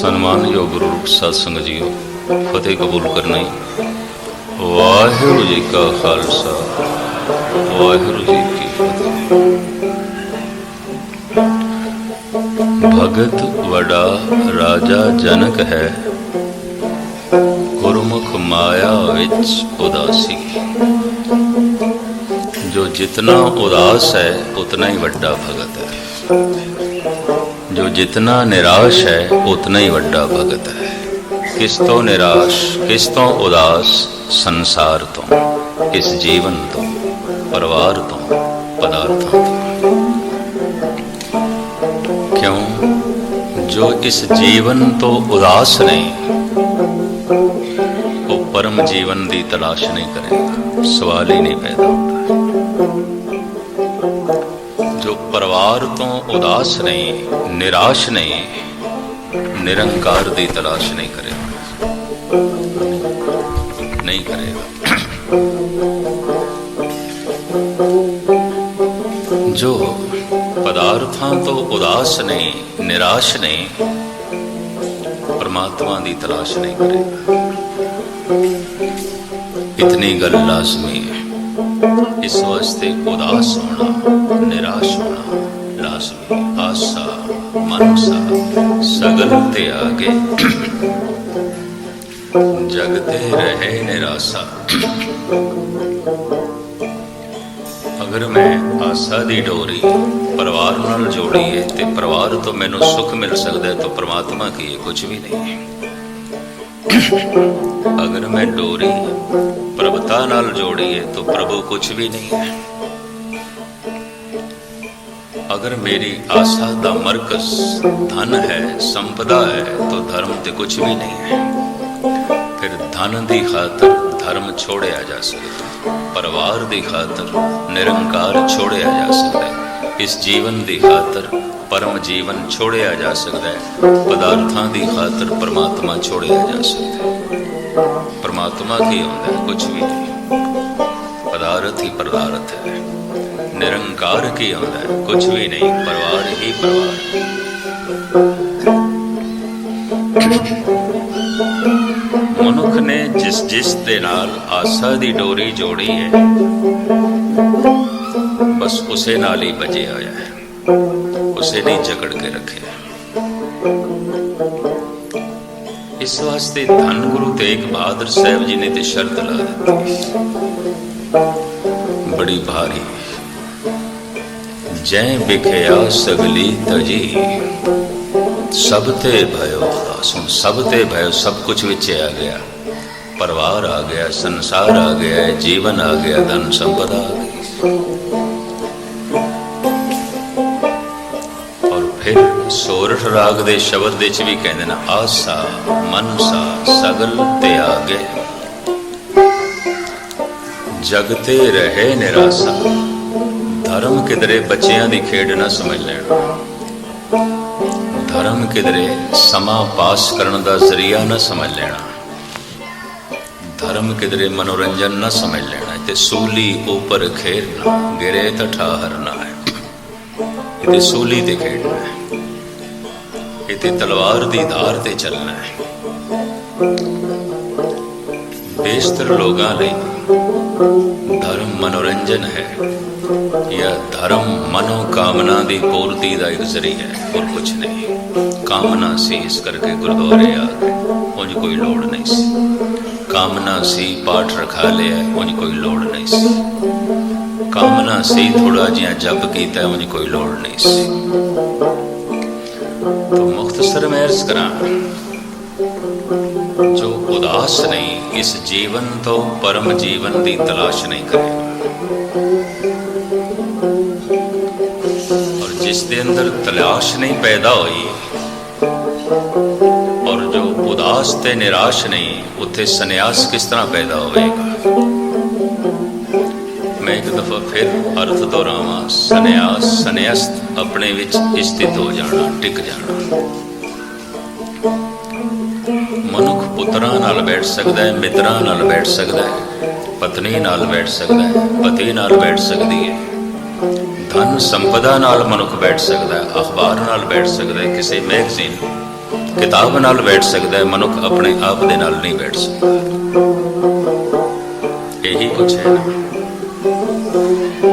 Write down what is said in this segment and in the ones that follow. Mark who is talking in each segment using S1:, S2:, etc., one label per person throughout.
S1: ਸਨਮਾਨਯੋਗ ਗੁਰੂ ਸਾਧ ਸੰਗਤ ਜੀਓ, ਫਤਿਹ ਕਬੂਲ ਕਰਨੀ ਵਾਹਿਗੁਰੂ ਜੀ ਕਾ ਖਾਲਸਾ, ਵਾਹਿਗੁਰੂ ਜੀ ਕੀ ਫਤਿਹ। ਭਗਤ ਵਡਾ ਰਾਜਾ ਜਨਕ ਹੈ, ਗੁਰਮੁਖ ਮਾਇਆ ਵਿੱਚ ਉਦਾਸੀ। ਜੋ ਜਿਤਨਾ ਉਦਾਸ ਹੈ, ਉਤਨਾ ਹੀ ਵੱਡਾ ਭਗਤ ਹੈ। ਜੋ ਜਿਤਨਾ ਨਿਰਾਸ਼ ਹੈ ਉਤਨਾ ਹੀ ਵੱਡਾ ਭਗਤ ਹੈ ਕਿਸ ਤੋਂ ਨਿਰਾਸ਼ ਕਿਸ ਤੋਂ ਉਦਾਸ ਸੰਸਾਰ ਤੋਂ ਇਸ ਜੀਵਨ ਤੋਂ ਪਰਿਵਾਰ ਤੋਂ ਪਦਾਰਥਾਂ ਤੋਂ ਕਿਉਂ ਜੋ ਇਸ ਜੀਵਨ ਤੋਂ ਉਦਾਸ ਨਹੀਂ ਉਹ ਪਰਮ ਜੀਵਨ ਦੀ ਤਲਾਸ਼ ਨਹੀਂ ਕਰੇਗਾ ਸਵਾਲ ਹੀ ਨਹੀਂ ਪੈਦਾ ਹੁੰਦਾ ਜੋ ਤੋਂ ਉਦਾਸ ਨਹੀਂ, ਨਿਰਾਸ਼ ਨਹੀਂ, ਨਿਰੰਕਾਰ ਦੀ ਤਲਾਸ਼ ਨਹੀਂ ਕਰੇਗਾ। ਨਹੀਂ ਕਰੇਗਾ। ਜੋ ਪਦਾਰਥਾਂ ਤੋਂ ਉਦਾਸ ਨਹੀਂ, ਨਿਰਾਸ਼ ਨਹੀਂ, ਪਰਮਾਤਮਾ ਦੀ ਤਲਾਸ਼ ਨਹੀਂ ਕਰੇਗਾ। ਇਤਨੀ ਗੱਲ ਲਾਜ਼ਮੀ ਹੈ। ਇਸ ਵਾਸਤੇ ਉਦਾਸ ਹੋਣਾ, ਨਿਰਾਸ਼ ਹੋਣਾ। ਲਾਜ਼ਮੀ ਆਸਾ, ਮਨਸਾ, ਸਗਲ ਤੇ ਜਗਤੇ ਰਹੇ ਨਿਰਾਸ਼ਾ। ਅਗਰ ਮੈਂ ਆਸਾ ਦੀ ਡੋਰੀ ਪਰਿਵਾਰ ਨਾਲ ਜੋੜੀਏ ਤੇ ਪਰਿਵਾਰ ਤੋਂ ਮੈਨੂੰ ਸੁੱਖ ਮਿਲ ਸਕਦਾ ਹੈ ਤਾਂ ਪ੍ਰਮਾਤਮਾ ਕੀ ਹੈ ਕੁਝ ਵੀ ਨਹੀਂ ਅਗਰ ਮੈਂ ਡੋਰੀ ਪ੍ਰਭਤਾ ਨਾਲ ਜੋੜੀਏ ਤਾਂ ਪ੍ਰਭੂ ਕੁਝ ਵੀ ਨਹੀਂ ਹੈ। ਅਗਰ ਮੇਰੀ ਆਸਾ ਦਾ ਮਰਕਜ਼ ਧਨ ਹੈ, ਸੰਪਦਾ ਹੈ, ਤਾਂ ਧਰਮ ਤੇ ਕੁਝ ਵੀ ਨਹੀਂ ਹੈ। ਫਿਰ ਧਨ ਦੀ ਖਾਤਰ ਧਰਮ ਛੋੜਿਆ ਜਾ ਸਕਦਾ ਪਰਿਵਾਰ ਦੀ ਖਾਤਰ ਨਿਰੰਕਾਰ ਛੋੜਿਆ ਜਾ ਸਕਦਾ ਇਸ ਜੀਵਨ ਦੀ ਖਾਤਰ ਪਰਮ ਜੀਵਨ ਛੋੜਿਆ ਜਾ ਸਕਦਾ ਹੈ, ਪਦਾਰਥਾਂ ਦੀ ਖਾਤਰ ਪਰਮਾਤਮਾ ਛੋੜਿਆ ਜਾ ਸਕਦਾ ਪਰਮਾਤਮਾ ਕੀ ਹੁੰਦਾ ਹੈ? ਕੁਝ ਵੀ ਨਹੀਂ। ਪਦਾਰਥ ਹੀ ਪਦਾਰਥ ਹੈ। ਨਿਰੰਕਾਰ ਕੀ ਆਉਂਦਾ ਹੈ ਕੁਝ ਵੀ ਨਹੀਂ, ਪਰਿਵਾਰ ਹੀ ਪਰਿਵਾਰ। ਮਨੁੱਖ ਨੇ ਜਿਸ ਜਿਸ ਦੇ ਨਾਲ ਆਸਾ ਦੀ ਡੋਰੀ ਜੋੜੀ ਹੈ, ਬਸ ਉਸੇ ਨਾਲ ਹੀ ਬਜੇ ਹੋਇਆ ਹੈ। ਉਸੇ ਨੇ ਜਕੜ ਕੇ ਰੱਖਿਆ ਇਸ ਵਾਸਤੇ ਧੰਨ ਗੁਰੂ ਤੇਗ ਬਹਾਦਰ ਸਾਹਿਬ ਜੀ ਨੇ ਤੇ ਸ਼ਰਤ ਲਾ ਦਿੱਤੀ। ਬੜੀ ਭਾਰੀ ਜੈ ਵਿਖਿਆ ਸਗਲੀ ਤਜੀ। ਸਭ ਤੇ ਭਇਓ ਉਦਾਸ ਸਭ ਤੇ ਭਇਓ ਸਭ ਕੁਝ ਵਿੱਚ ਆ ਗਿਆ। ਪਰਿਵਾਰ ਆ ਗਿਆ, ਸੰਸਾਰ ਆ ਗਿਆ, ਜੀਵਨ ਆ ਗਿਆ, ਧਨ ਸੰਪਦਾ ਆ ਗਈ। ਔਰ ਫਿਰ ਸੋਰਠ ਰਾਗ ਦੇ ਸ਼ਬਦ ਵਿੱਚ ਵੀ ਕਹਿੰਦੇ ਨੇ, ਆਸਾ ਮਨਸਾ ਸਗਲ ਤੇ ਆ ਗਏ ਜਗਤੇ ਰਹੇ ਨਿਰਾਸਾ। ਧਰਮ ਕਿਧਰੇ ਬੱਚਿਆਂ ਦੀ ਖੇਡ ਨਾ ਸਮਝ ਲੈਣਾ। ਧਰਮ ਕਿਧਰੇ ਸਮਾਂ ਪਾਸ ਕਰਨ ਦਾ ਜ਼ਰੀਆ ਨਾ ਸਮਝ ਲੈਣਾ। ਧਰਮ ਕਿਧਰੇ ਮਨੋਰੰਜਨ ਨਾ ਸਮਝ ਲੈਣਾ ਤੇ ਸੂਲੀ ਉੱਪਰ ਖੇਡਣਾ, ਗਿਰੇ ਤਾਂ ਠਾਹਰਨਾ ਹੈ। ਇਹ ਸੂਲੀ ਤੇ ਖੇਡਣਾ ਹੈ। ਇਹ ਤਲਵਾਰ ਦੀ ਧਾਰ ਤੇ ਚੱਲਣਾ ਹੈ। ਬੇਸ਼ਤਰ ਲੋਕਾਂ ਲਈ ਧਰਮ ਮਨੋਰੰਜਨ ਹੈ। ਜਾਂ ਧਰਮ ਮਨੋ ਕਾਮਨਾ ਦੀ ਪੂਰਤੀ ਦਾ ਇੱਕ ਜ਼ਰੀਆ ਹੈ ਹੋਰ ਕੁਝ ਨਹੀਂ ਕਾਮਨਾ ਸੀ ਇਸ ਕਰਕੇ ਗੁਰਦੁਆਰੇ ਆ ਗਏ ਉਂਝ ਕੋਈ ਲੋੜ ਨਹੀਂ ਸੀ ਕਾਮਨਾ ਸੀ ਪਾਠ ਰਖਾ ਲਿਆ ਉਂਝ ਕੋਈ ਲੋੜ ਨਹੀਂ ਸੀ ਕਾਮਨਾ ਸੀ ਥੋੜਾ ਜਿਹਾ ਜਪ ਕੀਤਾ ਉਂਝ ਕੋਈ ਲੋੜ ਨਹੀਂ ਸੀ तो मुख्तसर में अर्ज करा जो उदास नहीं इस जीवन तो परम जीवन की तलाश नहीं करेगा ਜਿਸ ਦੇ ਅੰਦਰ ਤਲਾਸ਼ ਨਹੀਂ ਪੈਦਾ ਹੋਈ ਔਰ ਜੋ ਉਦਾਸ ਤੇ ਨਿਰਾਸ਼ ਨਹੀਂ, ਉੱਥੇ ਸੰਨਿਆਸ ਕਿਸ ਤਰ੍ਹਾਂ ਪੈਦਾ ਹੋਵੇਗਾ? ਮੈਂ ਇੱਕ ਦਫਾ ਫਿਰ ਅਰਥ ਦੁਹਰਾਵਾਂ, ਸੰਨਿਆਸ ਸੰਨਿਆਸਤ ਆਪਣੇ ਵਿੱਚ ਸਥਿਤ ਹੋ ਜਾਣਾ, ਟਿਕ ਜਾਣਾ। ਮਨੁੱਖ ਪੁੱਤਰਾਂ ਨਾਲ ਬੈਠ ਸਕਦਾ ਹੈ, ਮਿੱਤਰਾਂ ਨਾਲ ਬੈਠ ਸਕਦਾ ਹੈ, ਪਤਨੀ ਨਾਲ ਬੈਠ ਸਕਦਾ ਹੈ, ਪਤੀ ਨਾਲ ਬੈਠ ਸਕਦੀ ਹੈ। ਸੰਪਦਾ ਨਾਲ ਮਨੁੱਖ ਬੈਠ ਸਕਦਾ ਹੈ, ਅਖਬਾਰ ਨਾਲ ਬੈਠ ਸਕਦਾ ਹੈ, ਕਿਸੇ ਮੈਗਜ਼ੀਨ ਕਿਤਾਬ ਨਾਲ ਬੈਠ ਸਕਦਾ ਹੈ, ਮਨੁੱਖ ਆਪਣੇ ਆਪ ਦੇ ਨਾਲ ਨਹੀਂ ਬੈਠ ਸਕਦਾ। ਇਹੀ ਕੁਝ ਹੈ।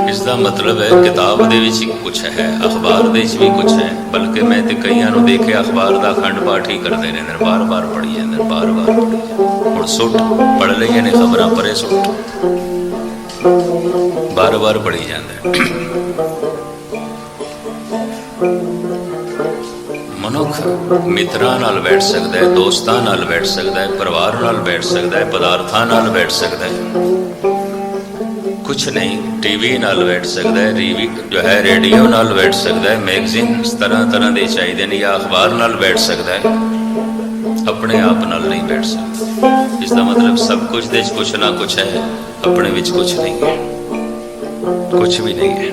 S1: ਇਸ ਦਾ ਮਤਲਬ ਹੈ, ਕਿਤਾਬ ਦੇ ਵਿੱਚ ਕੁਝ ਹੈ, ਅਖਬਾਰ ਦੇ ਵਿੱਚ ਵੀ ਕੁਝ ਹੈ, ਬਲਕਿ ਮੈਂ ਤੇ ਕਈਆਂ ਨੂੰ ਦੇਖਿਆ, ਅਖਬਾਰ ਦਾ ਅਖੰਡ ਪਾਠ ਹੀ ਕਰਦੇ ਨੇ ਨਿਰਬਾਰ ਬਾਰ-ਬਾਰ ਪੜ੍ਹੀ ਜਾਂਦੇ ਨੇ ਬਾਰ-ਬਾਰ ਪੜ੍ਹੀ ਜਾਂਦੇ ਹੁਣ ਸੁੱਟ, ਪੜ੍ਹ ਲਈਏ ਨੇ, ਖਬਰਾਂ ਪਰੇ ਸੁੱਟ। ਬਾਰ-ਬਾਰ ਪੜ੍ਹੀ ਜਾਂਦੇ ਮਨੁੱਖ ਮਿੱਤਰਾਂ ਨਾਲ ਬੈਠ ਸਕਦਾ ਹੈ, ਦੋਸਤਾਂ ਨਾਲ ਬੈਠ ਸਕਦਾ ਹੈ, ਪਰਿਵਾਰ ਨਾਲ ਬੈਠ ਸਕਦਾ ਹੈ, ਪਦਾਰਥਾਂ ਨਾਲ ਬੈਠ ਸਕਦਾ ਹੈ। ਕੁਛ ਨਹੀਂ ਟੀਵੀ ਨਾਲ ਬੈਠ ਸਕਦਾ ਹੈ ਰੀਵੀ ਜੋ ਹੈ ਰੇਡੀਓ ਨਾਲ ਬੈਠ ਸਕਦਾ ਹੈ ਮੈਗਜ਼ੀਨ ਤਰ੍ਹਾਂ ਤਰ੍ਹਾਂ ਦੇ ਚਾਹੀਦੇ ਨੇ ਜਾਂ ਅਖਬਾਰ ਨਾਲ ਬੈਠ ਸਕਦਾ ਹੈ। ਆਪਣੇ ਆਪ ਨਾਲ ਨਹੀਂ ਬੈਠ ਸਕਦਾ। ਇਸ ਦਾ ਮਤਲਬ ਸਭ ਕੁਝ ਦੇ ਵਿੱਚ ਕੁਛ ਨਾ ਕੁਛ ਹੈ, ਆਪਣੇ ਵਿੱਚ ਕੁਛ ਨਹੀਂ ਹੈ। ਕੁਛ ਵੀ ਨਹੀਂ ਹੈ।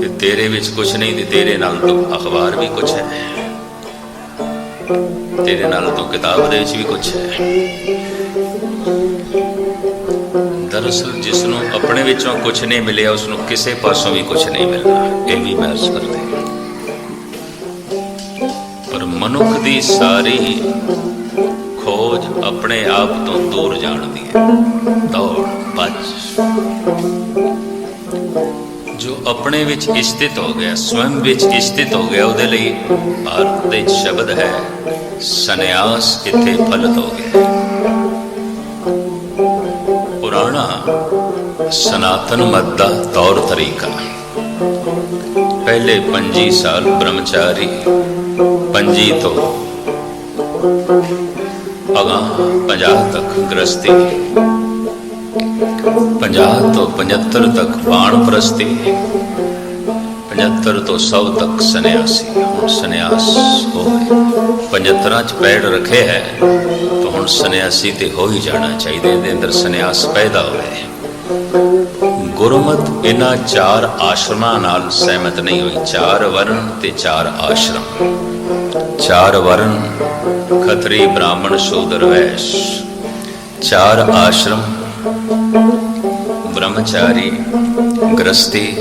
S1: ਤੇ ਤੇਰੇ ਵਿੱਚ ਕੁਛ ਨਹੀਂ ਤੇ ਤੇਰੇ ਨਾਲ ਤਾਂ ਅਖਬਾਰ ਵੀ ਕੁਛ ਹੈ। ਤੇਰੇ ਨਾਲ ਤਾਂ ਕਿਤਾਬ ਦੇ ਵਿੱਚ ਵੀ ਕੁਛ ਹੈ। ਦਰਅਸਲ ਜਿਸ ਨੂੰ ਆਪਣੇ ਵਿੱਚੋਂ ਕੁਝ ਨਹੀਂ ਮਿਲਿਆ ਉਸ ਨੂੰ ਕਿਸੇ ਪਾਸੋਂ ਵੀ ਕੁਝ ਨਹੀਂ ਮਿਲਣਾ। ਇਹ ਵੀ ਮੈਂ ਅਰਜ਼ ਕਰਦੇ ਪਰ ਮਨੁੱਖ ਦੀ ਸਾਰੀ ਖੋਜ ਆਪਣੇ ਆਪ ਤੋਂ ਦੂਰ ਜਾਣ ਦੀ ਹੈ। ਦੌੜ ਭੱਜ। ਜੋ ਆਪਣੇ ਵਿੱਚ ਇਸਤਿਤ ਹੋ ਗਿਆ ਸਵਯੰ ਵਿੱਚ ਇਸਤਿਤ ਹੋ ਗਿਆ, ਉਹਦੇ ਲਈ ਭਾਰਤ ਦੇ ਸ਼ਬਦ ਹੈ, ਸੰਨਿਆਸ ਇੱਥੇ ਫਲਤ ਹੋ ਗਿਆ ਪੁਰਾਣਾ ਸਨਾਤਨ ਮਤ ਦਾ ਤੌਰ ਤਰੀਕਾ ਪਹਿਲੇ 25 ਸਾਲ ਬ੍ਰਹਮਚਾਰੀ, ਪੰਜੀ ਤੋਂ ਅਗਾ 50 ਤੱਕ ਗ੍ਰਸਤੀ। 50 ਤੋਂ 75 ਤੱਕ ਬਾਣ ਪ੍ਰਸਤੀ। 75 ਤੋਂ 100 ਤੱਕ ਸੰਨਿਆਸੀ। ਹੁਣ ਸੰਨਿਆਸ ਹੋਵੇ 75 ਚ ਪੈੜ ਰੱਖੇ ਹੈ, ਤਾਂ ਹੁਣ ਸੰਨਿਆਸੀ ਤੇ ਹੋ ਹੀ ਜਾਣਾ ਚਾਹੀਦਾ। ਇਹਦੇ ਅੰਦਰ ਸੰਨਿਆਸ ਪੈਦਾ ਹੋਵੇ। ਗੁਰਮਤ ਇਹਨਾਂ ਚਾਰ ਆਸ਼ਰਮਾਂ ਨਾਲ ਸਹਿਮਤ ਨਹੀਂ ਹੋਈ। ਚਾਰ ਵਰਣ ਤੇ ਚਾਰ ਆਸ਼ਰਮ। ਚਾਰ ਵਰਨ, ਖਤਰੀ ਬ੍ਰਾਹਮਣ ਸ਼ੂਦਰ ਵੈਸ਼। ਚਾਰ ਆਸ਼ਰਮ, ਬ੍ਰਹਮਚਾਰੀ ਗ੍ਰਸਤੀ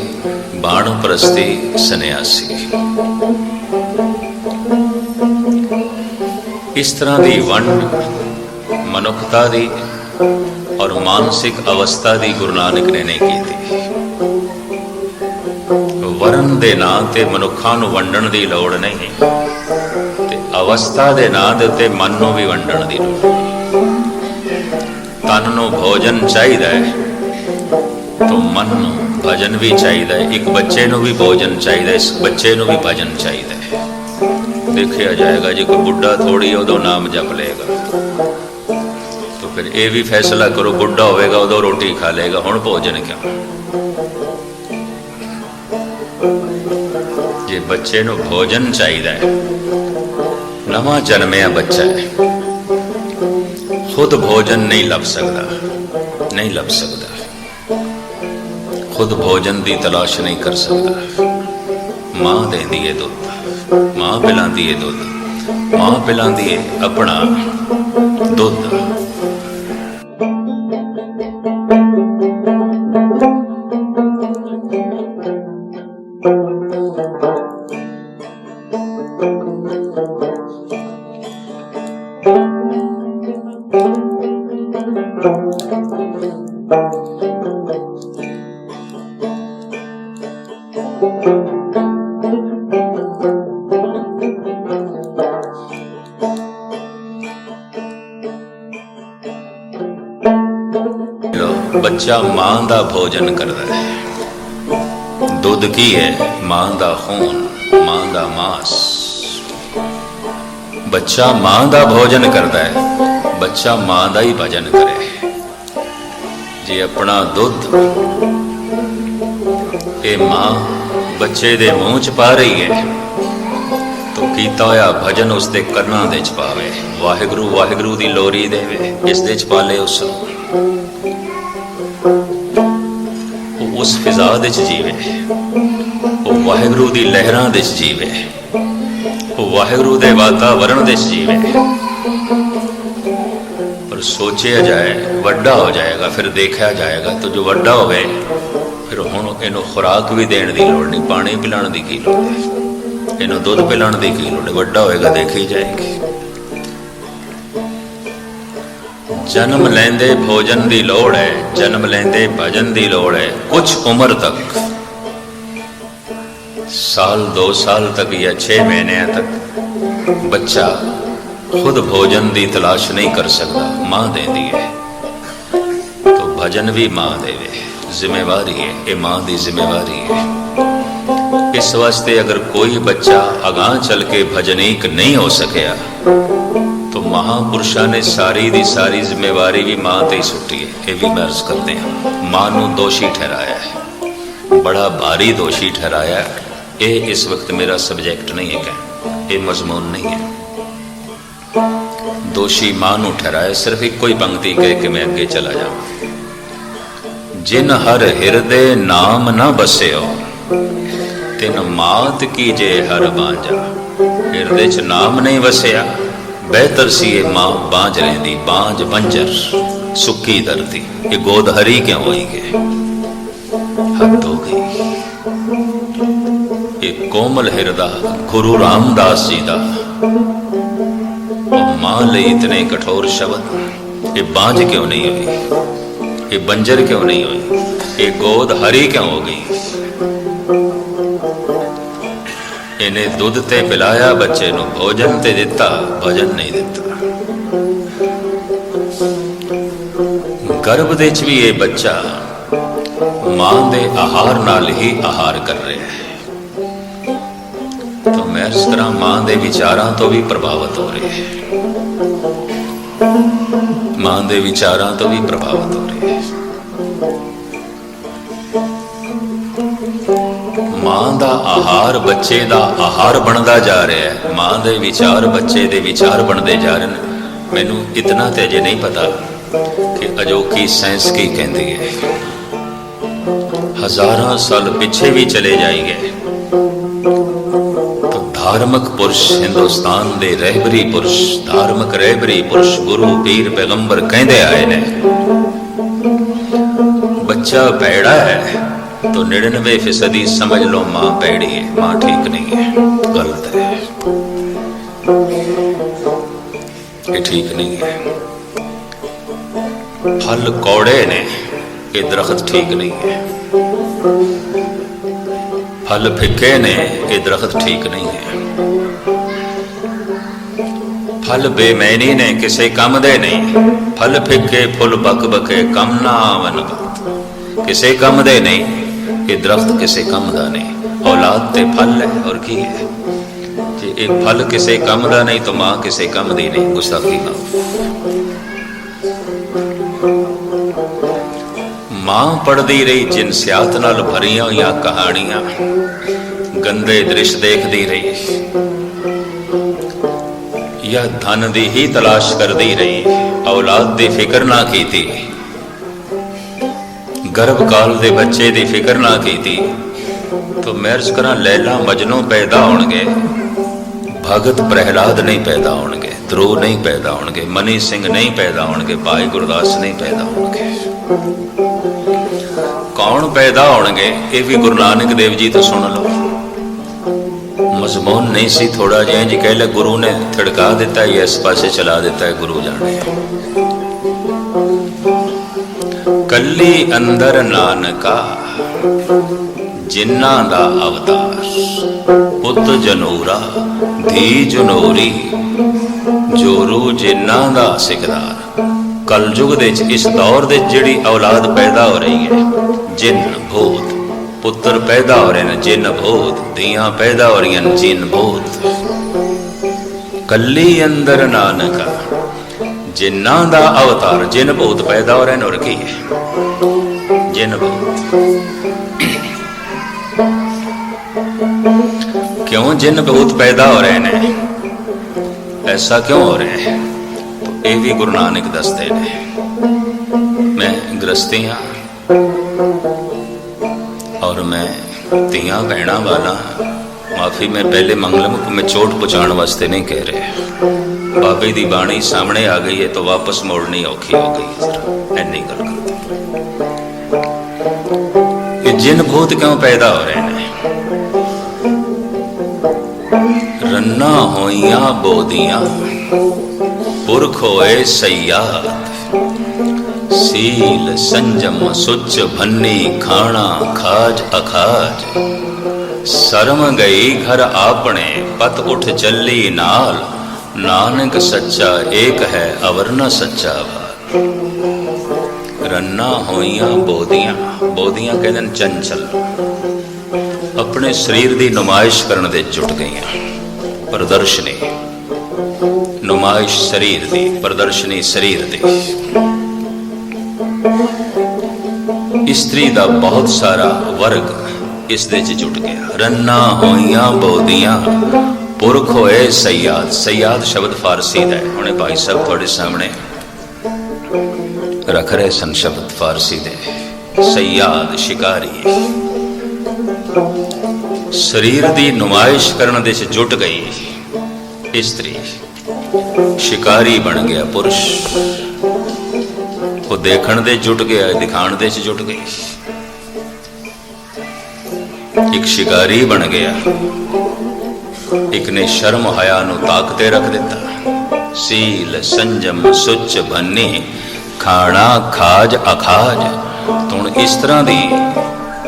S1: ਬਾਣਪ੍ਰਸਤੀ ਸੰਨਿਆਸੀ। ਇਸ ਤਰ੍ਹਾਂ ਦੀ ਵੰਡ, ਮਨੁੱਖਤਾ ਦੀ ਔਰ ਮਾਨਸਿਕ ਅਵਸਥਾ ਦੀ ਗੁਰੂ ਨਾਨਕ ਨੇ ਨਹੀਂ ਕੀਤੀ। ਵਰਨ ਦੇ ਨਾਂ ਤੇ ਮਨੁੱਖਾਂ ਨੂੰ ਵੰਡਣ ਦੀ ਲੋੜ ਨਹੀਂ। ਅਵਸਥਾ ਦੇ ਨਾਂ ਦੇ ਉੱਤੇ ਮਨ ਨੂੰ ਵੀ ਵੰਡਣ ਦੀ ਲੋੜ। ਤਨ ਨੂੰ ਭੋਜਨ ਚਾਹੀਦਾ ਹੈ, ਤਾਂ ਮਨ ਨੂੰ ਭਜਨ ਵੀ ਚਾਹੀਦਾ ਹੈ, ਇੱਕ ਬੱਚੇ ਨੂੰ ਵੀ ਭੋਜਨ ਚਾਹੀਦਾ ਹੈ, ਇਸ ਬੱਚੇ ਨੂੰ ਵੀ ਭਜਨ ਚਾਹੀਦਾ ਹੈ। ਦੇਖਿਆ ਜਾਏਗਾ, ਜੇ ਕੋਈ ਬੁੱਢਾ ਥੋੜੀ ਉਦੋਂ ਨਾਮ ਜਪ ਲਏਗਾ। ਤਾਂ ਫਿਰ ਇਹ ਵੀ ਫੈਸਲਾ ਕਰੋ, ਬੁੱਢਾ ਹੋਵੇਗਾ ਉਦੋਂ ਰੋਟੀ ਖਾ ਲਏਗਾ, ਹੁਣ ਭੋਜਨ ਕਿਉਂ? ਜੇ ਬੱਚੇ ਨੂੰ ਭੋਜਨ ਚਾਹੀਦਾ ਹੈ ਨਵਾਂ ਜਨਮਿਆ ਬੱਚਾ ਹੈ ਖੁਦ ਭੋਜਨ ਨਹੀਂ ਲੱਭ ਸਕਦਾ ਨਹੀਂ ਲੱਭ ਸਕਦਾ ਖੁਦ ਭੋਜਨ ਦੀ ਤਲਾਸ਼ ਨਹੀਂ ਕਰ ਸਕਦਾ ਮਾਂ ਦੇਂਦੀ ਹੈ ਦੁੱਧ ਮਾਂ ਪਿਲਾਉਂਦੀ ਹੈ ਦੁੱਧ ਮਾਂ ਪਿਲਾਉਂਦੀ ਹੈ ਆਪਣਾ ਦੁੱਧ ਬੱਚਾ ਮਾਂ ਦਾ ਭੋਜਨ ਕਰਦਾ ਹੈ। ਦੁੱਧ ਕੀ ਹੈ? ਮਾਂ ਦਾ ਖੂਨ, ਮਾਂ ਦਾ ਮਾਸ। ਬੱਚਾ ਮਾਂ ਦਾ ਭੋਜਨ ਕਰਦਾ ਹੈ, ਬੱਚਾ ਮਾਂ ਦਾ ਹੀ ਭਜਨ ਕਰੇ। ਜੇ ਆਪਣਾ ਦੁੱਧ ਇਹ ਮਾਂ ਬੱਚੇ ਦੇ ਮੂੰਹ ਚ ਪਾ ਰਹੀ ਹੈ, ਤੋ ਕੀਤਾ ਹੋਇਆ ਭਜਨ ਉਸ ਦੇ ਕੰਨਾਂ ਦੇ ਚ ਪਾਵੇ। ਵਾਹਿਗੁਰੂ ਵਾਹਿਗੁਰੂ ਦੀ ਲੋਰੀ ਦੇਵੇ, ਇਸ ਦੇ ਚ ਪਾਲੇ ਉਸ ਉਸ ਫਿਜ਼ਾ ਦੇ ਚ ਜੀਵੇ, ਉਹ ਵਾਹਿਗੁਰੂ ਦੀ ਲਹਿਰਾਂ ਦੇ ਚ ਜੀਵੇ। ਵਾਹਿਗੁਰੂ ਦੇ ਵਾਤਾਵਰਣ ਦੇ ਚ ਜੀਵੇ ਸੋਚਿਆ ਜਾਏ, ਵੱਡਾ ਹੋ ਜਾਏਗਾ, ਫਿਰ ਦੇਖਿਆ ਜਾਏਗਾ, ਤਾਂ ਜੋ ਵੱਡਾ ਹੋਵੇ, ਫਿਰ ਹੁਣ ਇਹਨੂੰ ਖੁਰਾਕ ਵੀ ਦੇਣ ਦੀ ਲੋੜ ਨਹੀਂ, ਪਾਣੀ ਪਿਲਾਉਣ ਦੀ ਕੀ ਲੋੜ ਹੈ? ਇਹਨੂੰ ਦੁੱਧ ਪਿਲਾਉਣ ਦੀ ਕੀ ਲੋੜ ਹੈ? ਵੱਡਾ ਹੋਏਗਾ, ਦੇਖੀ ਜਾਏਗੀ। ਜਨਮ ਲੈਂਦੇ ਭੋਜਨ ਦੀ ਲੋੜ ਹੈ, ਜਨਮ ਲੈਂਦੇ ਭਜਨ ਦੀ ਲੋੜ ਹੈ ਕੁਝ ਉਮਰ ਤੱਕ ਸਾਲ 2 ਸਾਲ ਤੱਕ ਜਾਂ 6 ਮਹੀਨਿਆਂ ਤੱਕ ਬੱਚਾ ਖੁਦ ਭੋਜਨ ਦੀ ਤਲਾਸ਼ ਨਹੀਂ ਕਰ ਸਕਦਾ, ਮਾਂ ਦਿੰਦੀ ਹੈ। ਤਾਂ ਭਜਨ ਵੀ ਮਾਂ ਦੇਵੇ, ਜ਼ਿੰਮੇਵਾਰੀ ਹੈ, ਇਹ ਮਾਂ ਦੀ ਜ਼ਿੰਮੇਵਾਰੀ ਹੈ। ਇਸ ਵਾਸਤੇ ਅਗਰ ਕੋਈ ਬੱਚਾ ਅਗਾਹ ਚੱਲ ਕੇ ਭਜਨੀਕ ਨਹੀਂ ਹੋ ਸਕਿਆ तो ਮਹਾਪੁਰਸ਼ਾਂ ਨੇ ਸਾਰੀ ਦੀ ਸਾਰੀ ਜ਼ਿੰਮੇਵਾਰੀ ਵੀ ਮਾਂ ਤੇ ਹੀ ਸੁੱਟੀ ਹੈ, ਇਹ ਵੀ ਮੈਂ ਅਰਜ਼ ਕਰਦੇ ਹਾਂ। ਮਾਂ ਨੂੰ ਦੋਸ਼ੀ ਠਹਿਰਾਇਆ ਹੈ, ਬੜਾ ਭਾਰੀ ਦੋਸ਼ੀ ਠਹਿਰਾਇਆ ਹੈ। ਇਹ ਇਸ ਵਕਤ ਮੇਰਾ ਸਬਜੈਕਟ ਨਹੀਂ ਹੈ ਕਿ ਇਹ ਮਜ਼ਮੂਨ ਨਹੀਂ ਹੈ। ਦੋਸ਼ੀ ਮਾਂ ਨੂੰ ਠਹਿਰਾਇਆ, ਸਿਰਫ ਇੱਕੋ ਹੀ ਪੰਕਤੀ ਕਹਿ ਕੇ ਮੈਂ ਅੱਗੇ ਚਲਾ ਜਾਵਾਂ। ਜਿਨ ਹਰ ਹਿਰਦੇ ਨਾਮ ਨਾ ਬਸਿਓ, ਤਿਨ ਮਾਤ ਕੀ ਜੇ ਹਰ ਬਾਂਝਾ। ਹਿਰਦੇ ਚ ਨਾਮ ਨਹੀਂ ਵਸਿਆ, ਬਿਹਤਰ ਸੀ ਇਹ ਮਾਂ ਬਾਂਝ ਰਹਿੰਦੀ ਬਾਂਝ ਬੰਜਰ, ਸੁੱਕੀ ਦਰਦੀ। ਇਹ ਗੋਦ ਹਰੀ ਕਿਉਂ ਹੋਈ ਗਏ ਹੱਥੋਂ ਕੋਮਲ ਹਿਰਦਾ, ਗੁਰੂ ਰਾਮਦਾਸ ਜੀ ਦਾ। ਮਾਂ ਲਈ ਇਤਨੇ ਕਠੋਰ ਸ਼ਬਦ, ਇਹ ਬਾਂਝ ਕਿਉਂ ਨਹੀਂ ਹੋਈ? ਇਹ ਬੰਜਰ ਕਿਉਂ ਨਹੀਂ ਹੋਈ? ਇਹ ਗੋਦ ਹਰੀ ਕਿਉਂ ਹੋ ਗਈ? ਇਹਨੇ ਦੁੱਧ ਤੇ ਪਿਲਾਇਆ, ਬੱਚੇ ਨੂੰ ਭੋਜਨ ਤੇ ਦਿੱਤਾ, ਭਜਨ ਨਹੀਂ ਦਿੱਤਾ। ਗਰਭ ਦੇ ਵਿੱਚ ਵੀ ਇਹ ਬੱਚਾ ਮਾਂ ਦੇ ਆਹਾਰ ਨਾਲ ਹੀ ਆਹਾਰ ਕਰ ਰਿਹਾ ਹੈ। ਤਾਂ ਇਸ ਤਰ੍ਹਾਂ ਮਾਂ ਦੇ ਵਿਚਾਰਾਂ ਤੋਂ ਵੀ ਪ੍ਰਭਾਵਿਤ ਹੋ ਰਿਹਾ ਹੈ। ਮਾਂ ਦੇ ਵਿਚਾਰਾਂ ਤੋਂ ਵੀ ਪ੍ਰਭਾਵਿਤ ਹੋ ਰਿਹਾ ਹੈ। ਮਾਂ ਦਾ ਆਹਾਰ ਬੱਚੇ ਦਾ ਆਹਾਰ ਬਣਦਾ ਜਾ ਰਿਹਾ ਹੈ। ਮਾਂ ਦੇ ਵਿਚਾਰ ਬੱਚੇ ਦੇ ਵਿਚਾਰ ਬਣਦੇ ਜਾ ਰਹੇ ਨੇ। ਮੈਨੂੰ ਇਤਨਾ ਤੇ ਅਜੇ ਨਹੀਂ ਪਤਾ ਕਿ ਅਜੋਕੀ ਸਾਇੰਸ ਕੀ ਕਹਿੰਦੀ ਹੈ। ਹਜ਼ਾਰਾਂ ਸਾਲ ਪਿੱਛੇ ਵੀ ਚਲੇ ਜਾਈਏ। ਧਾਰਮਿਕ ਪੁਰਸ਼ ਹਿੰਦੁਸਤਾਨ ਦੇ ਰਹਿਬਰੀ ਪੁਰਸ਼ ਧਾਰਮਿਕ ਰਹਿਬਰੀ ਪੁਰਸ਼ ਗੁਰੂ ਪੀਰ ਪੈਗੰਬਰ ਕਹਿੰਦੇ ਆਏ ਨੇ ਬੱਚਾ ਭੈੜਾ ਹੈ तो 99 फीसदी समझ लो माँ पैड़ी है माँ ठीक नहीं है गलत है ये ठीक नहीं है फल कौड़े ने ये दरख्त ठीक नहीं है फल फिक्के ने ये दरख्त ठीक नहीं है फल बेमैनी ने किसे कम दे नहीं। फल फिके, फुल बक बके, कम ना आवन किसे कम दे नहीं ये दरख्त किसे कम दा नहीं। औलाद ते फल है, और की है? जे एक फल किसे कम दा नहीं तो माँ किसे कम दी नहीं गुस्सा की ना माँ पढ़ दी रही जिन सियात नाल भरियाँ या कहानियाँ। ਗੰਦੇ ਦ੍ਰਿਸ਼ ਦੇਖਦੀ ਰਹੀ। ਜਾਂ ਧਨ ਦੀ ਹੀ ਤਲਾਸ਼ ਕਰਦੀ ਰਹੀ। ਔਲਾਦ ਦੀ ਫਿਕਰ ਨਾ ਕੀਤੀ। ਗਰਭ ਕਾਲ ਦੇ ਬੱਚੇ ਦੀ ਫਿਕਰ ਨਾ ਕੀਤੀ। ਤਾਂ ਮੈਰਜ ਕਰਾਂ, ਲੈਲਾ ਮਜਨੂ ਪੈਦਾ ਹੋਣਗੇ। ਭਗਤ ਪ੍ਰਹਿਲਾਦ ਨਹੀਂ ਪੈਦਾ ਹੋਣਗੇ। ਧਰੂ ਨਹੀਂ ਪੈਦਾ ਹੋਣਗੇ। ਮਨੀ ਸਿੰਘ ਨਹੀਂ ਪੈਦਾ ਹੋਣਗੇ। ਭਾਈ ਗੁਰਦਾਸ ਨਹੀਂ ਪੈਦਾ ਹੋਣਗੇ। ਕੌਣ ਪੈਦਾ ਹੋਣਗੇ? ਇਹ ਵੀ ਗੁਰੂ ਨਾਨਕ ਦੇਵ ਜੀ ਤੋਂ ਸੁਣ ਲਓ। ਮਜ਼ਮੂਨ ਨਹੀਂ ਸੀ ਥੋੜਾ ਜਿਹਾ ਜੀ ਕਹਿ ਲੈ ਗੁਰੂ ਨੇ ਥੜਕਾ ਦਿੱਤਾ, ਇਹ ਇਸ ਪਾਸੇ ਚਲਾ ਦਿੱਤਾ ਹੈ ਗੁਰੂ ਜਾਣੇ। ਕੱਲੀ ਅੰਦਰ ਨਾਨਕਾ ਜਿਨ੍ਹਾਂ ਦਾ ਅਵਤਾਰ, ਪੁੱਤ ਜਨੂਰਾ, ਧੀ ਜਨੋਰੀ, ਜੋਰੂ ਜਿਨ੍ਹਾਂ ਦਾ ਸਿਕਦਾਰ। ਕਲਯੁਗ ਦੇ ਵਿੱਚ ਇਸ ਦੌਰ ਦੇ ਜਿਹੜੀ ਔਲਾਦ ਪੈਦਾ ਹੋ ਰਹੀ ਹੈ ਜਿੰਨ ਭੂਤ पुत्र पैदा हो रहे हैं जिन भूत, दियाँ पैदा हो रही हैं जिन भूत। कली अंदर नानक जिन्ना दा अवतार जिन भूत पैदा हो रहे हैं और की है। जिन बोत क्यों जिन भूत पैदा हो रहे हैं? ऐसा क्यों हो रहा है? तो ये भी गुरु नानक दसते ने मैं ग्रस्ती हाँ। मैं तिया भैं वाला। माफ़ी मैं पहले मंगलमुख में चोट पहुँचाने वास्ते नहीं कह रहे। बाबे की बाणी सामने आ गई है तो वापस मोड़नी औखी हो गई इन्नी गल जिन भूत क्यों पैदा हो रहे हैं? रन्ना होइया बोदिया पुरख होए सयात। ਸੀਲ ਸੰਜਮ ਸੁਚ ਭੰਨੀ ਖਾਣਾ ਖਾਜ ਅਖਾਜ। ਸ਼ਰਮ ਗਈ ਘਰ ਆਪਣੇ, ਪਤ ਉਠ ਚੱਲੀ ਨਾਲ। ਨਾਨਕ ਸੱਚਾ ਏਕ ਹੈ ਅਵਰ ਨ ਸੱਚਾ ਵਾ ਰੰਨਾ ਹੋਈਆਂ ਬੋਧੀਆਂ ਬੋਧੀਆਂ ਕਹਿੰਦੇ ਨੇ ਚੰਚਲ। ਆਪਣੇ ਸਰੀਰ ਦੀ ਨੁਮਾਇਸ਼ ਕਰਨ ਦੇ ਜੁਟ ਗਈਆਂ, ਪ੍ਰਦਰਸ਼ਨੀ। ਨੁਮਾਇਸ਼ ਸਰੀਰ ਦੀ, ਪ੍ਰਦਰਸ਼ਨੀ ਸਰੀਰ ਦੀ। ਇਸਤਰੀ ਦਾ ਬਹੁਤ ਸਾਰਾ ਵਰਗ ਇਸ ਦੇ ਚ ਜੁਟ ਗਿਆ। ਰੰਨਾ ਹੋਈਆਂ ਬੋਦੀਆਂ। ਪੁਰਖ ਹੋਏ ਸਯਾਦ। ਸਯਾਦ ਸ਼ਬਦ ਫਾਰਸੀ ਦਾ ਹੈ। ਹੁਣੇ ਭਾਈ ਸਾਹਿਬ ਤੁਹਾਡੇ ਸਾਹਮਣੇ ਰੱਖ ਰਹੇ ਸਨ ਸ਼ਬਦ ਫਾਰਸੀ ਦੇ। ਸਯਾਦ ਸ਼ਿਕਾਰੀ। ਸਰੀਰ ਦੀ ਨੁਮਾਇਸ਼ ਕਰਨ ਦੇ ਚ ਜੁਟ ਗਈ ਇਸਤਰੀ। ਸ਼ਿਕਾਰੀ ਬਣ ਗਿਆ ਪੁਰਸ਼। ਉਹ ਦੇਖਣ ਦੇ ਜੁਟ ਗਿਆ, ਦਿਖਾਣ ਦੇ ਚ ਜੁਟ ਗਈ। ਇੱਕ ਸ਼ਿਕਾਰੀ ਬਣ ਗਿਆ। ਇੱਕ ਨੇ ਸ਼ਰਮ ਹਯਾ ਨੂੰ ਤਾਕਤੇ ਰੱਖ ਦਿੱਤਾ। ਸੀਲ, ਸੰਜਮ, ਸੁੱਚ, ਬੰਨੀ, ਖਾਣਾ, ਖਾਜ, ਅਖਾਜ। ਤੁਣ ਇਸ ਤਰ੍ਹਾਂ ਦੀ,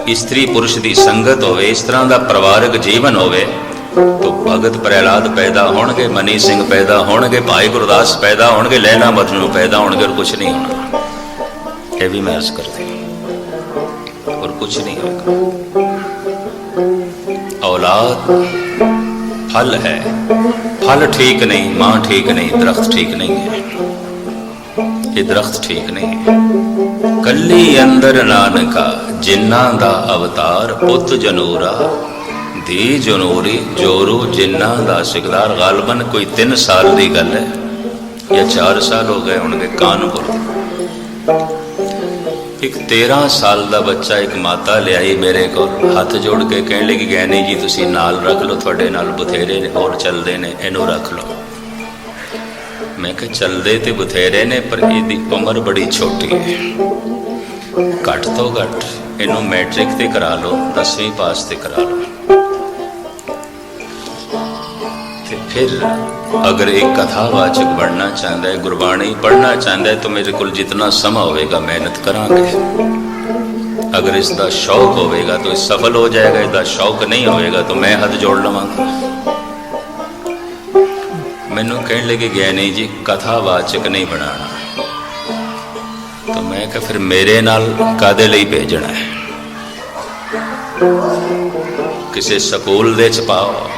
S1: ਇਸਤਰੀ ਪੁਰਸ਼ ਦੀ ਸੰਗਤ ਹੋਵੇ, ਇਸ ਤਰ੍ਹਾਂ ਦਾ ਪਰਿਵਾਰਕ ਜੀਵਨ ਹੋਵੇ, ਤੋ ਭਗਤ ਪ੍ਰਹਿਲਾਦ ਪੈਦਾ ਹੋਣਗੇ, ਮਨੀ ਸਿੰਘ ਪੈਦਾ ਹੋਣਗੇ, ਭਾਈ ਗੁਰਦਾਸ ਪੈਦਾ ਹੋਣਗੇ ਲੈਣਾ ਮਜਨੂ ਪੈਦਾ ਹੋਣਗੇ ਔਰ ਕੁਝ ਨਹੀਂ ਹੋਣਾ। ਇਹ ਵੀ ਮੈਂ ਅਰਜ਼ ਕਰਦੀ ਹਾਂ ਔਰ ਕੁਝ ਨਹੀਂ ਹੋਏਗਾ ਔਲਾਦ ਫਲ ਹੈ ਫਲ ਠੀਕ ਨਹੀਂ ਮਾਂ ਠੀਕ ਨਹੀਂ ਦਰਖਤ ਠੀਕ ਨਹੀਂ ਹੈ ਇਹ ਦਰਖਤ ਠੀਕ ਨਹੀਂ ਹੈ ਕੱਲੀ ਅੰਦਰ ਨਾਨਕਾ ਜਿਨ੍ਹਾਂ ਦਾ ਅਵਤਾਰ ਪੁੱਤ ਜਨੂਰਾ ਧੀ ਜਨੂਰੀ ਜੋਰੂ ਜਿਨ੍ਹਾਂ ਦਾ ਸਿਕਦਾਰ ਗਾਲਬਨ ਕੋਈ 3 ਸਾਲ ਦੀ ਗੱਲ ਹੈ ਜਾਂ 4 ਸਾਲ ਹੋ ਗਏ ਹੋਣਗੇ ਕਾਨਪੁਰ ਇੱਕ 13 ਸਾਲ ਦਾ ਬੱਚਾ ਇੱਕ ਮਾਤਾ ਲਿਆਈ ਮੇਰੇ ਕੋਲ। ਹੱਥ ਜੋੜ ਕੇ ਕਹਿਣ ਲੱਗੀ ਗੈਨੀ ਜੀ, ਤੁਸੀਂ ਨਾਲ ਰੱਖ ਲਓ, ਤੁਹਾਡੇ ਨਾਲ ਬਥੇਰੇ ਨੇ, ਹੋਰ ਚੱਲਦੇ ਨੇ, ਇਹਨੂੰ ਰੱਖ ਲਓ। ਮੈਂ ਕਿਹਾ, ਚੱਲਦੇ ਤੇ ਬਥੇਰੇ ਨੇ, ਪਰ ਇਹਦੀ ਉਮਰ ਬੜੀ ਛੋਟੀ ਹੈ। ਘੱਟ ਤੋਂ ਘੱਟ ਇਹਨੂੰ ਮੈਟ੍ਰਿਕ ਤੇ ਕਰਾ ਲਓ 10ਵੀਂ ਪਾਸ ਤੇ ਕਰਾ ਲਓ। ਤੇ ਫਿਰ ਅਗਰ ਇੱਕ ਕਥਾਵਾਚਕ ਬਣਨਾ ਚਾਹੁੰਦਾ ਹੈ, ਗੁਰਬਾਣੀ ਪੜ੍ਹਨਾ ਚਾਹੁੰਦਾ ਹੈ, ਤਾਂ ਮੇਰੇ ਕੋਲ ਜਿੰਨਾ ਸਮਾਂ ਹੋਵੇਗਾ, ਮਿਹਨਤ ਕਰਾਂਗੇ। ਅਗਰ ਇਸ ਦਾ ਸ਼ੌਕ ਹੋਵੇਗਾ, ਤਾਂ ਇਹ ਸਫਲ ਹੋ ਜਾਏਗਾ ਇਸ ਦਾ ਸ਼ੌਕ ਨਹੀਂ ਹੋਵੇਗਾ, ਤਾਂ ਮੈਂ ਹੱਥ ਜੋੜ ਲਵਾਂਗਾ। ਮੈਨੂੰ ਕਹਿਣ ਲੱਗੇ ਗਿਆਨੀ ਜੀ ਕਥਾਵਾਚਕ ਨਹੀਂ ਬਣਾਣਾ ਤਾਂ ਮੈਂ ਕਿਹਾ, ਫਿਰ ਮੇਰੇ ਨਾਲ ਕਾਦੇ ਲਈ ਭੇਜਣਾ ਹੈ? ਕਿਸੇ ਸਕੂਲ ਦੇ ਚ ਪਾਓ।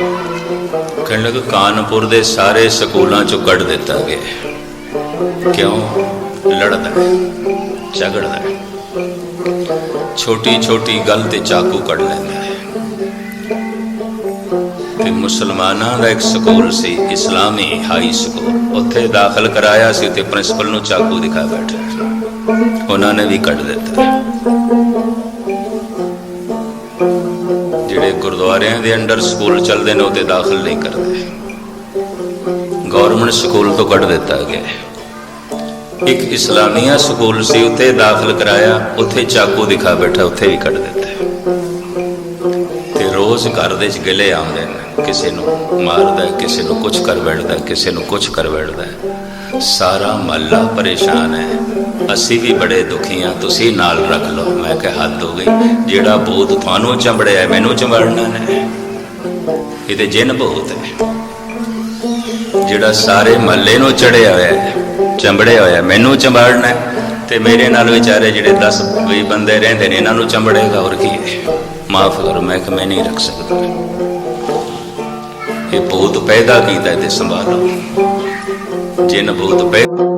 S1: ਕਹਿਣ ਲੱਗੇ ਕਾਨਪੁਰ ਦੇ ਸਾਰੇ ਸਕੂਲਾਂ ਚੋਂ ਕੱਢ ਦਿੱਤਾ ਗਿਆ ਕਿਉਂ? ਲੜਦਾ ਝਗੜਦਾ ਛੋਟੀ ਛੋਟੀ ਗੱਲ ਤੇ ਚਾਕੂ ਕੱਢ ਲੈਂਦਾ ਹੈ। ਤੇ ਮੁਸਲਮਾਨਾਂ ਦਾ ਇੱਕ ਸਕੂਲ ਸੀ, ਇਸਲਾਮੀ ਹਾਈ ਸਕੂਲ। ਉੱਥੇ ਦਾਖਲ ਕਰਾਇਆ ਸੀ ਤੇ ਪ੍ਰਿੰਸੀਪਲ ਨੂੰ ਚਾਕੂ ਦਿਖਾ ਬੈਠਾ ਉਹਨਾਂ ਨੇ ਵੀ ਕੱਢ ਦਿੱਤਾ ਗੁਰਦੁਆਰਿਆਂ ਦੇ ਅੰਡਰ ਸਕੂਲ ਚੱਲਦੇ ਨੇ, ਉਹਦੇ ਦਾਖਲ ਨਹੀਂ ਕਰਦੇ। ਗਵਰਨਮੈਂਟ ਸਕੂਲ ਤੋਂ ਕੱਢ ਦਿੱਤਾ ਗਿਆ। ਇੱਕ ਇਸਲਾਮੀਆ ਸਕੂਲ ਸੀ, ਉੱਥੇ ਦਾਖਲ ਕਰਾਇਆ, ਉੱਥੇ ਚਾਕੂ ਦਿਖਾ ਬੈਠਾ, ਉੱਥੇ ਵੀ ਕੱਢ ਦਿੱਤਾ। ਤੇ ਰੋਜ਼ ਘਰ ਦੇ ਚ ਗਿਲੇ ਆਉਂਦੇ ਨੇ, ਕਿਸੇ ਨੂੰ ਮਾਰਦਾ, ਕਿਸੇ ਨੂੰ ਕੁਝ ਕਰ ਬੈਠਦਾ, ਕਿਸੇ ਨੂੰ ਕੁਝ ਕਰ ਬੈਠਦਾ। ਸਾਰਾ ਮਹੱਲਾ ਪਰੇਸ਼ਾਨ ਹੈ। ਅਸੀਂ ਵੀ ਬੜੇ ਦੁਖੀ ਹਾਂ, ਤੁਸੀਂ ਨਾਲ ਰੱਖ ਲਓ। ਮੈਂ ਕਿਹਾ, ਹੱਦ ਹੋ ਗਈ। ਜਿਹੜਾ ਭੂਤ ਤੁਹਾਨੂੰ ਚੰਬੜਿਆ ਮੈਨੂੰ ਚੰਬੜਨਾ ਨੇ ਇਹ ਤੇ ਜਿੰਨ ਭੂਤ ਹੈ। ਜਿਹੜਾ ਸਾਰੇ ਮਹੱਲੇ ਨੂੰ ਚੜਿਆ ਹੋਇਆ ਹੈ, ਚੰਬੜਿਆ ਹੋਇਆ ਮੈਨੂੰ ਚੰਬੜਨਾ ਤੇ ਮੇਰੇ ਨਾਲ ਵਿਚਾਰੇ ਜਿਹੜੇ 10 20 ਬੰਦੇ ਰਹਿੰਦੇ ਨੇ, ਇਹਨਾਂ ਨੂੰ ਚੰਬੜੇਗਾ, ਹੋਰ ਕੀ ਮਾਫ ਕਰੋ, ਮੈਂ ਕਿ ਮੈਂ ਨਹੀਂ ਰੱਖ ਸਕਦਾ। ਇਹ ਬਹੁਤ ਪੈਦਾ ਕੀਤਾ ਤੇ ਸੰਭਾਲੋ। ਜਿੰਨ ਬਹੁਤ ਪੈਦਾ